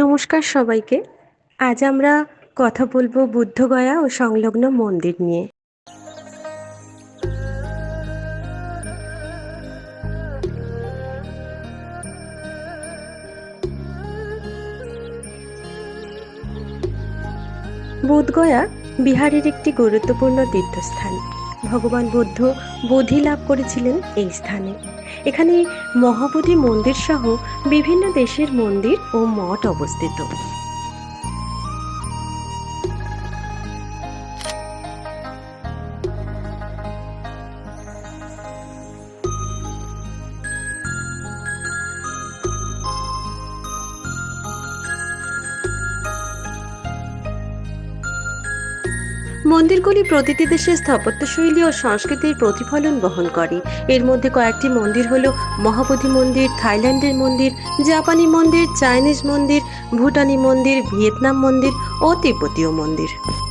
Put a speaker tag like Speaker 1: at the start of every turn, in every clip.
Speaker 1: নমস্কার সবাইকে। আজ আমরা কথা বলব বুদ্ধগয়া ও সংলগ্ন মন্দির নিয়ে। বোধগয়া বিহারের একটি গুরুত্বপূর্ণ তীর্থস্থান। ভগবান বুদ্ধ বোধি লাভ করেছিলেন এই স্থানে। এখানে মহাবোধি মন্দির সহ বিভিন্ন দেশের মন্দির ও মঠ অবস্থিত। মন্দিরগুলি প্রতিটি দেশের স্থাপত্যশৈলী ও সংস্কৃতির প্রতিফলন বহন করে। এর মধ্যে কয়েকটি মন্দির হল মহাবোধি মন্দির, থাইল্যান্ডের মন্দির, জাপানি মন্দির, চাইনিজ মন্দির, ভুটানি মন্দির, ভিয়েতনাম মন্দির ও তিব্বতীয় মন্দির।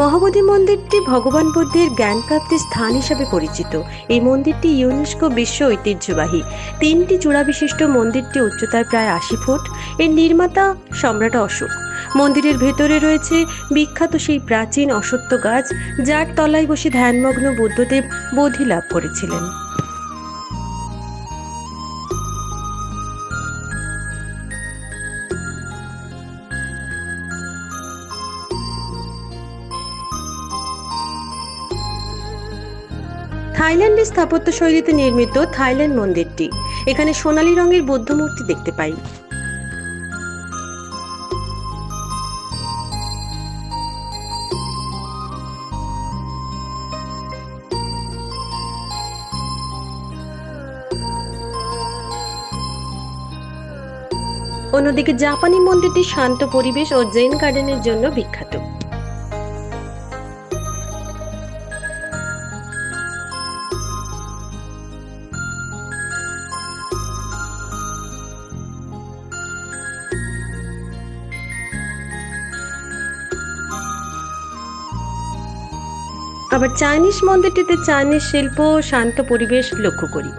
Speaker 1: মহাবোধি মন্দিরটি ভগবান বুদ্ধের জ্ঞান প্রাপ্তির স্থান হিসাবে পরিচিত। এই মন্দিরটি ইউনেস্কো বিশ্ব ঐতিহ্যবাহী। তিনটি চূড়া বিশিষ্ট মন্দিরটি উচ্চতায় প্রায় আশি ফুট। এর নির্মাতা সম্রাট অশোক। মন্দিরের ভেতরে রয়েছে বিখ্যাত সেই প্রাচীন অসত্য গাছ, যার তলায় বসে ধ্যানমগ্ন বুদ্ধদেব বোধি লাভ করেছিলেন। থাইল্যান্ডের স্থাপত্য শৈলীতে নির্মিত থাইল্যান্ড মন্দিরটি। এখানে সোনালী রঙের বৌদ্ধ মূর্তি দেখতে পাই। অন্যদিকে জাপানি মন্দিরটি শান্ত পরিবেশ ও জেন গার্ডেনের জন্য বিখ্যাত। আবার চাইনিজ মন্দিরটিতে চাইনিজ শিল্প শান্ত পরিবেশ লক্ষ্য করি।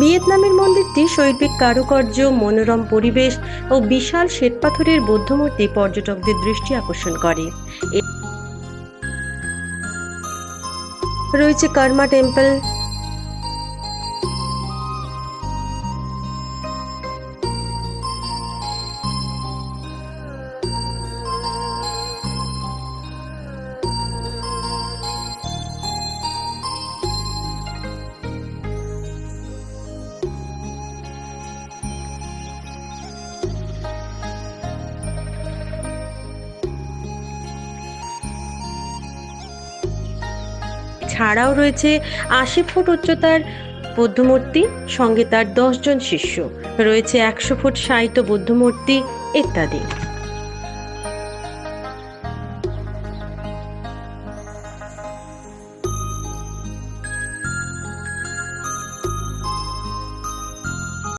Speaker 1: ভিয়েতনামের মন্দিরটি শৈল্পিক কারুকার্য, মনোরম পরিবেশ ও বিশাল শ্বেতপাথরের বৌদ্ধমূর্তি পর্যটকদের দৃষ্টি আকর্ষণ করে। রয়েছে কর্মা টেম্পল ছাড়াও রয়েছে আশি ফুট উচ্চতার বুদ্ধমূর্তি, সঙ্গে তার দশজন শিষ্য। রয়েছে একশো ফুট সাহিত্য বুদ্ধমূর্তি ইত্যাদি।